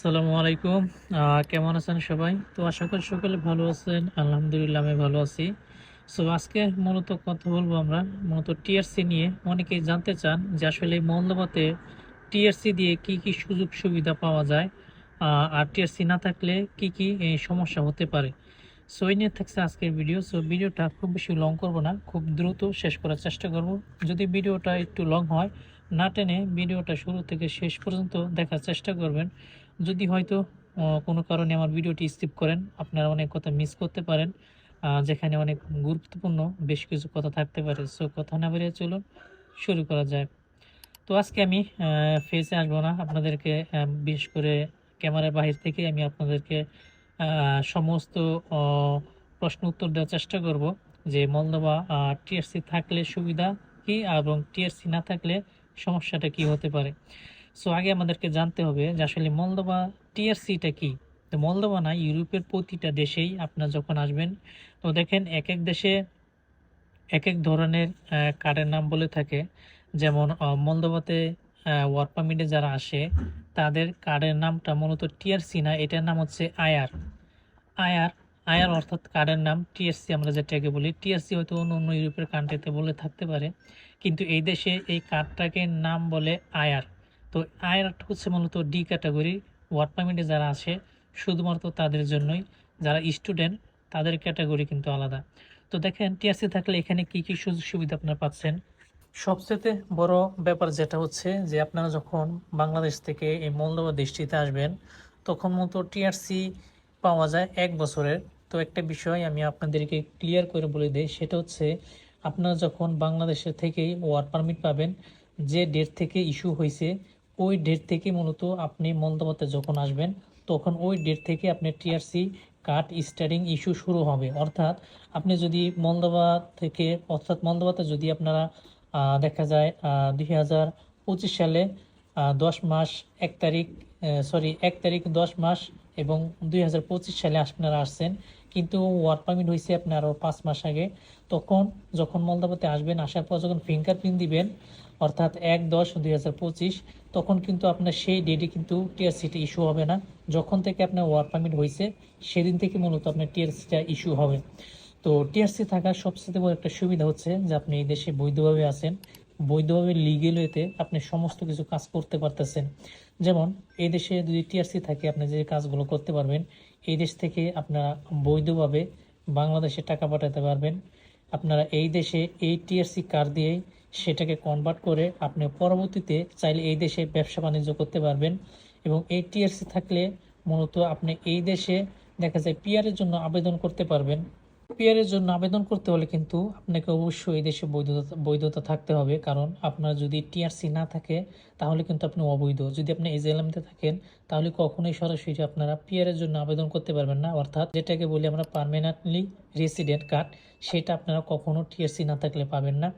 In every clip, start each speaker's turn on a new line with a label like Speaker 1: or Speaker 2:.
Speaker 1: আসসালামু আলাইকুম। কেমন আছেন সবাই? তো আশা করি সকলে ভালো আছেন। আলহামদুলিল্লাহ আমি ভালো আছি। সো আজকে মূলত কথা বলব আমরা, মূলত টিআরসি নিয়ে। অনেকেই জানতে চান যে আসলে মন্দবাতে টিআরসি দিয়ে কি কি সুযোগ সুবিধা পাওয়া যায় আর টিআরসি না থাকলে কি কি সমস্যা হতে পারে। সো এই নিয়ে থাকছে আজকের ভিডিও সো ভিডিওটা খুব বেশি লং করব না, খুব দ্রুত শেষ করার চেষ্টা করব। যদি ভিডিওটা একটু লং হয়, না টেনে ভিডিওটা শুরু থেকে শেষ পর্যন্ত দেখার চেষ্টা করবেন। যদি হয়তো কোনো কারণে আমার ভিডিওটি স্কিপ করেন, আপনারা অনেক কথা মিস করতে পারেন। যেখানে অনেক গুরুত্বপূর্ণ বেশ কিছু কথা থাকতে পারে। সো কথা না বেরিয়ে চলুন, শুরু করা যায় তো আজকে আমি ফেসে আসব না। আপনাদেরকে বিশেষ করে ক্যামেরার বাহির থেকে আমি আপনাদেরকে সমস্ত প্রশ্ন উত্তর দেওয়ার চেষ্টা করব যে মলদোবা টিএসসি থাকলে সুবিধা কি এবং টিএসসি না থাকলে সমস্যাটা কি হতে পারে। সো আগে আমাদেরকে জানতে হবে যে আসলে মলদোবা টিআরসিটা কি? তো মলদোবা না, ইউরোপের প্রতিটা দেশেই আপনারা যখন আসবেন, তো দেখেন এক এক দেশে এক এক ধরনের কার্ডের নাম বলে থাকে। যেমন মলদোবাতে ওয়ার্ক পারমিটে যারা আসে, তাদের কার্ডের নামটা মূলত টিআরসি না, এটার নাম হচ্ছে আয়ার আয়ার আয়ার অর্থাৎ কার্ডের নাম টিএসসি আমরা যেটাকে বলি। টিএসসি হয়তো অন্য অন্য ইউরোপের কান্ট্রিতে বলে থাকতে পারে, কিন্তু এই দেশে এই কার্ডটাকে নাম বলে আয়ার তো আয়ার হচ্ছে মূলত ডি ক্যাটাগরি, ওয়ার্ক পারমিটে যারা আসে শুধুমাত্র তাদের জন্যই। যারা স্টুডেন্ট, তাদের ক্যাটাগরি কিন্তু আলাদা। তো দেখেন, টিআরসি থাকলে এখানে কি কি সুযোগ সুবিধা আপনারা পাচ্ছেন? সবচেয়ে বড় ব্যাপার যেটা হচ্ছে যে আপনারা যখন বাংলাদেশ থেকে এই মলদোবা দেশটিতে আসবেন, তখন মতো টিআরসি পাওয়া যায় এক বছরের। তো একটা বিষয় আমি আপনাদেরকে ক্লিয়ার করে বলে দিই, সেটা হচ্ছে আপনারা যখন বাংলাদেশের থেকেই ওয়ার্ক পারমিট পাবেন, যে ডেট থেকে ইস্যু হয়েছে ওই ডেট থেকে মূলত আপনি মলদোবাতে যখন আসবেন, তখন ওই ডেট থেকে আপনার টিআরসি কার্ড স্টারিং ইস্যু শুরু হবে। অর্থাৎ আপনি যদি মলদোবা থেকে, অর্থাৎ মলদোবাতে যদি আপনারা দেখা যায় দুই হাজার পঁচিশ সালে দশ মাস এক তারিখ সরি এক তারিখ দশ মাস এবং দুই হাজার পঁচিশ সালে আপনারা আসছেন কিন্তু ওয়ার্ক পারমিট হয়েছে আপনার পাঁচ মাস আগে। তখন যখন মলদাবাতে আসবেন, আসার পর যখন ফিঙ্গারপ্রিন্ট দিবেন, অর্থাৎ এক দশ দুই হাজার পঁচিশ, তখন কিন্তু আপনার সেই ডেটে কিন্তু টিআরসিটা ইস্যু হবে না। যখন থেকে আপনার ওয়ার্ক পারমিট হয়েছে সেদিন থেকে মূলত আপনার টিআরসিটা ইস্যু হবে। তো টিআরসি থাকার সবচেয়ে বড় একটা সুবিধা হচ্ছে যে আপনি এই দেশে বৈধভাবে আছেন। বৈধভাবে লিগেল ওয়েতে আপনি সমস্ত কিছু কাজ করতে পারতেছেন। যেমন, এই দেশে যদি টিআরসি থাকে, আপনি যে কাজগুলো করতে পারবেন এই দেশ থেকে আপনারা বৈধভাবে বাংলাদেশে টাকা পাঠাতে পারবেন। আপনারা এই দেশে এই টিআরসি কার্ড দিয়েই সেটাকে কনভার্ট করে আপনি পরবর্তীতে চাইলে এই দেশে ব্যবসা বাণিজ্য করতে পারবেন এবং এই টিআরসি থাকলে মূলত আপনি এই দেশে দেখা যায় পিয়ারের জন্য আবেদন করতে পারবেন। পিয়ারের জন্য আবেদন করতে হলে কিন্তু আপনাকে অবশ্যই এই দেশে বৈধতা বৈধতা থাকতে হবে। কারণ আপনার যদি টিআরসি না থাকে, তাহলে কিন্তু আপনি অবৈধ। যদি আপনি এজেলামতে থাকেন, তাহলে কখনোই সরাসরি আপনারা পিয়ারের জন্য আবেদন করতে পারবেন না। অর্থাৎ যেটাকে বলি আমরা পার্মানেন্টলি রেসিডেন্ট কার্ড সেটা আপনারা কখনো টিআরসি না থাকলে পাবেন না।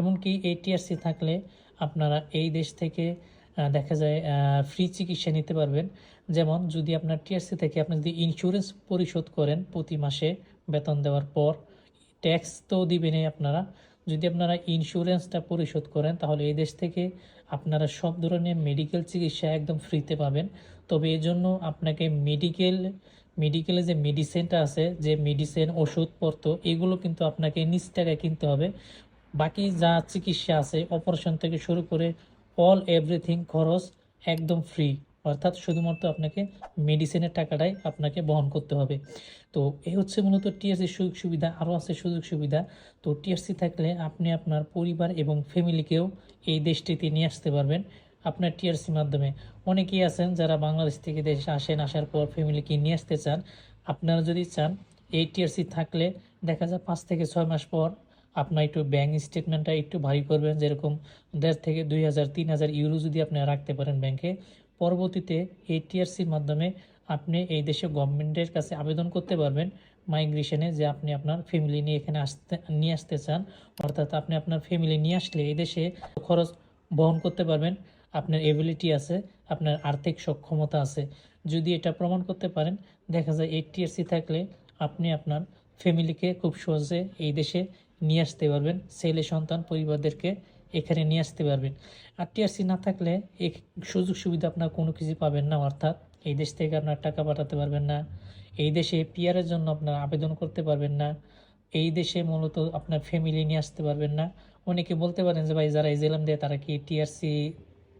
Speaker 1: এমনকি এই টিআরসি থাকলে আপনারা এই দেশ থেকে দেখা যায় ফ্রি চিকিৎসা নিতে পারবেন। যেমন যদি আপনার টিআরসি থেকে আপনি যদি ইন্স্যুরেন্স পরিশোধ করেন প্রতি মাসে বেতন দেওয়ার পর ট্যাক্স তো দিবেনই আপনারা। যদি আপনারা ইন্স্যুরেন্সটা পরিশোধ করেন, তাহলে এই দেশ থেকে আপনারা সব ধরনের মেডিকেল চিকিৎসা একদম ফ্রিতে পাবেন। তবে এই জন্য আপনাকে মেডিকেল মেডিকেলে যে মেডিসিনটা আছে, যে মেডিসিন ওষুধপত্র এগুলো কিন্তু আপনাকে নিজ টাকায় কিনতে হবে। বাকি যা চিকিৎসা আছে অপারেশন থেকে শুরু করে অল এভরিথিং খরচ একদম ফ্রি অর্থাৎ শুধুমাত্র আপনাকে মেডিসিনের টাকাটাই আপনাকে বহন করতে হবে। তো এই হচ্ছে মূলত টিএসসি সুযোগ সুবিধা, আরও আছে সুযোগ সুবিধা। তো টিএসসি থাকলে আপনি আপনার পরিবার এবং ফ্যামিলিকেও এই দেশটিতে নিয়ে আসতে পারবেন আপনার টিআরসি মাধ্যমে। অনেকেই আছেন যারা বাংলাদেশ থেকে দেশে আসেন, আসার পর ফ্যামিলিকে নিয়ে আসতে চান। আপনারা যদি চান, এই টিআরসি থাকলে দেখা যায় পাঁচ থেকে ছয় মাস পর আপনার একটু ব্যাংক স্টেটমেন্টটা একটু ভারী করবেন। যেরকম দেড় থেকে দুই হাজার, তিন হাজার ইউরো যদি আপনি রাখতে পারেন ব্যাংকে পরবর্তীতে এই টিআরসির মাধ্যমে আপনি এই দেশে গভর্নমেন্টের কাছে আবেদন করতে পারবেন মাইগ্রেশনে যে আপনি আপনার ফ্যামিলি নিয়ে এখানে আসতে, নিয়ে আসতে চান। অর্থাৎ আপনি আপনার ফ্যামিলি নিয়ে আসলে এই দেশে খরচ বহন করতে পারবেন। আপনার এবিলিটি আছে, আপনার আর্থিক সক্ষমতা আছে। যদি এটা প্রমাণ করতে পারেন, দেখা যায় এই টিআরসি থাকলে আপনি আপনার ফ্যামিলিকে খুব সহজে এই দেশে নিয়ে আসতে পারবেন। ছেলে সন্তান পরিবারদেরকে এখানে নিয়ে আসতে পারবেন। আর টিআরসি না থাকলে এই সুযোগ সুবিধা আপনার কোনো কিছু পাবেন না, অর্থাৎ এই দেশ থেকে আপনার টাকা পাঠাতে পারবেন না। এই দেশে পিয়ারের জন্য আপনার আবেদন করতে পারবেন না। এই দেশে মূলত আপনার ফ্যামিলি নিয়ে আসতে পারবেন না। অনেকে বলতে পারেন যে, ভাই, যারা ইজেলাম দেয় তারা কি টিআরসি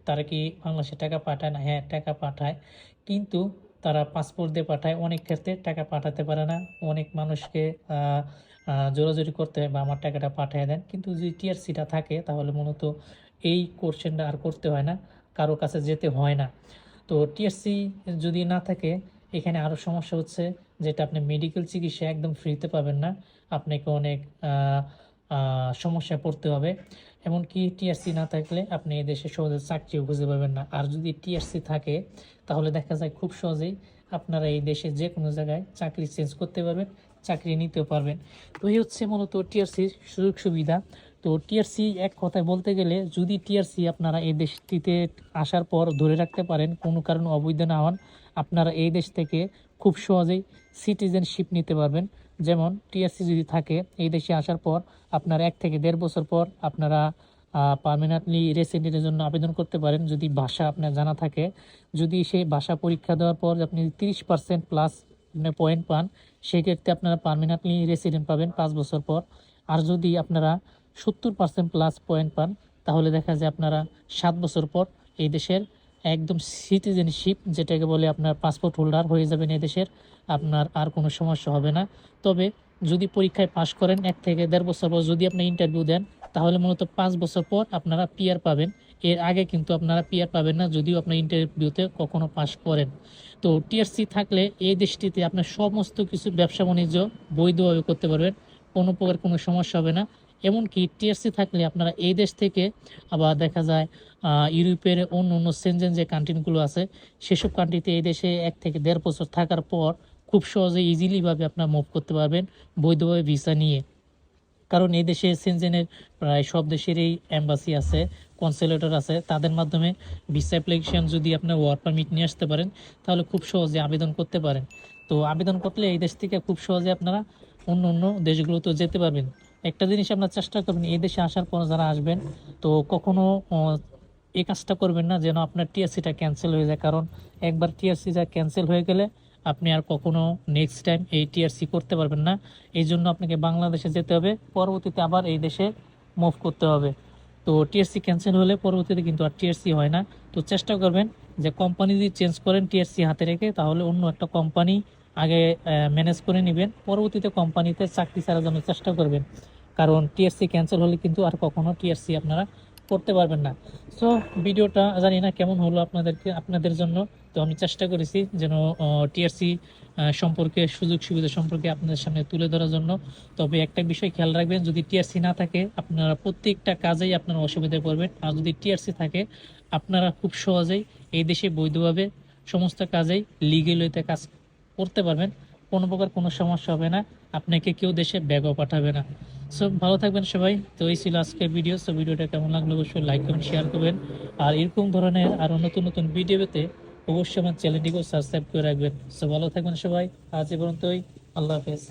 Speaker 1: তারা কি বাংলাদেশে টাকা পাঠায় না? হ্যাঁ টাকা পাঠায়। কিন্তু তারা পাসপোর্ট দিয়ে পাঠায়। অনেক ক্ষেত্রে টাকা পাঠাতে পারে না। অনেক মানুষকে জোরাজোরি করতে হয় বা আমার টাকাটা পাঠিয়ে দেন। কিন্তু যদি টিআরসিটা থাকে, তাহলে মূলত এই কোশ্চেনটা আর করতে হয় না, কারও কাছে যেতে হয় না। তো টিআরসি যদি না থাকে, এখানে আরও সমস্যা হচ্ছে যেটা আপনি মেডিকেল চিকিৎসা একদম ফ্রিতে পাবেন না। আপনাকে অনেক সমস্যায় পড়তে হবে। এমনকি টিআরসি না থাকলে আপনি এদেশে সহজে চাকরিও খুঁজে পাবেন না। আর যদি টিআরসি থাকে, তাহলে দেখা যায় খুব সহজেই আপনারা এই দেশে যে কোনো জায়গায় চাকরি চেঞ্জ করতে পারবেন। চাকরি নিতেও পারবেন। তো এই হচ্ছে মূলত টিআরসির সুযোগ সুবিধা। তো টিআরসি এক কথায় বলতে গেলে, যদি টিআরসি আপনারা এই দেশটিতে আসার পর ধরে রাখতে পারেন, কোনো কারণে অবৈধ না হন, আপনারা এই দেশ থেকে খুব সহজেই সিটিজেনশিপ নিতে পারবেন। যেমন টিআরসি যদি থাকে, এই দেশে আসার পর আপনার এক থেকে দেড় বছর পর আপনারা পার্মানেন্টলি রেসিডেন্টের জন্য আবেদন করতে পারেন। যদি ভাষা আপনার জানা থাকে, যদি সেই ভাষা পরীক্ষা দেওয়ার পর আপনি তিরিশ পার্সেন্ট প্লাস পয়েন্ট পান, সেক্ষেত্রে আপনারা পার্মানেন্টলি রেসিডেন্ট পাবেন পাঁচ বছর পর। আর যদি আপনারা সত্তর পার্সেন্ট প্লাস পয়েন্ট পান, তাহলে দেখা যায় আপনারা সাত বছর পর এই দেশের একদম সিটিজেনশিপ যেটাকে বলে আপনার পাসপোর্ট হোল্ডার হয়ে যাবেন এই দেশের, আপনার আর কোনো সমস্যা হবে না। তবে যদি পরীক্ষায় পাশ করেন, এক থেকে দেড় বছর পর যদি আপনি ইন্টারভিউ দেন তাহলে মূলত পাঁচ বছর পর আপনারা পিআর পাবেন। এর আগে কিন্তু আপনারা পিআর পাবেন না, যদিও আপনার ইন্টারভিউতে কখনো পাশ করেন। তো টিআরসি থাকলে এই দেশটিতে আপনার সমস্ত কিছু ব্যবসা বাণিজ্য বৈধভাবে করতে পারবেন, কোনো প্রকার কোনো সমস্যা হবে না। এমনকি টিআরসি থাকলে আপনারা এই দেশ থেকে আবার দেখা যায় ইউরোপের অন্য অন্য সেনজেন যে কান্ট্রিগুলো আছে, সেসব কান্ট্রিতে এই দেশে এক থেকে দেড় বছর থাকার পর খুব সহজে ইজিলিভাবে আপনারা মুভ করতে পারবেন বৈধভাবে ভিসা নিয়ে। কারণ এই দেশে সেনজেনের প্রায় সব দেশেরই অ্যাম্বাসি আছে, কনসুলেটর আছে। তাদের মাধ্যমে ভিসা অ্যাপ্লিকেশন যদি আপনার ওয়ার্ক পারমিট নিয়ে আসতে পারেন, তাহলে খুব সহজে আবেদন করতে পারেন। তো আবেদন করলে এই দেশ থেকে খুব সহজে আপনারা অন্য অন্য দেশগুলোতে যেতে পারবেন। একটা জিনিস আপনার চেষ্টা করবেন, এই দেশে আসার পর যারা আসবেন, তো কখনো এই কাজটা করবেন না যেন আপনার টিএসসিটা ক্যান্সেল হয়ে যায়। কারণ একবার টিএসসিটা ক্যান্সেল হয়ে গেলে আপনি আর কখনো নেক্সট টাইম এই টিআরসি করতে পারবেন না। এই জন্য আপনাকে বাংলাদেশে যেতে হবে। পরবর্তীতে আবার এই দেশে মুভ করতে হবে। তো টিআরসি ক্যান্সেল হলে পরবর্তীতে কিন্তু আর টিআরসি হয় না। তো চেষ্টা করবেন যে কোম্পানি যদি চেঞ্জ করেন টিআরসি হাতে রেখে, তাহলে অন্য একটা কোম্পানি আগে ম্যানেজ করে নেবেন। পরবর্তীতে কোম্পানিতে চাকরি ছাড়ার জন্য চেষ্টা করবেন। কারণ টিআরসি ক্যান্সেল হলে কিন্তু আর কখনো টিআরসি আপনারা করতে পারবেন না। সো ভিডিওটা জানি না কেমন হলো আপনাদেরকে, আপনাদের জন্য। তো আমি চেষ্টা করেছি যেন টিআরসি সম্পর্কে, সুযোগ সুবিধা সম্পর্কে আপনাদের সামনে তুলে ধরার জন্য। তবে একটা বিষয় খেয়াল রাখবেন, যদি টিআরসি না থাকে, আপনারা প্রত্যেকটা কাজেই আপনারা অসুবিধায় পড়বেন। আর যদি টিআরসি থাকে, আপনারা খুব সহজেই এই দেশে বৈধভাবে সমস্ত কাজেই লিগেল হইতে কাজ করতে পারবেন। কোনো প্রকার কোনো সমস্যা হবে না। আপনাকে কেউ দেশে ব্যাগও পাঠাবে না। সো ভালো থাকবেন সবাই। তো এই ছিল আজকের ভিডিও সো ভিডিওটা কেমন লাগল অবশ্যই লাইক করুন শেয়ার করবেন। আর এরকম ধরনের আরও নতুন নতুন ভিডিও পেতে অবশ্যই আমার চ্যানেলটিকেও সাবস্ক্রাইব করে রাখবেন। সো ভালো থাকবেন সবাই। আজ এ পর্যন্তই। আল্লাহ হাফেজ।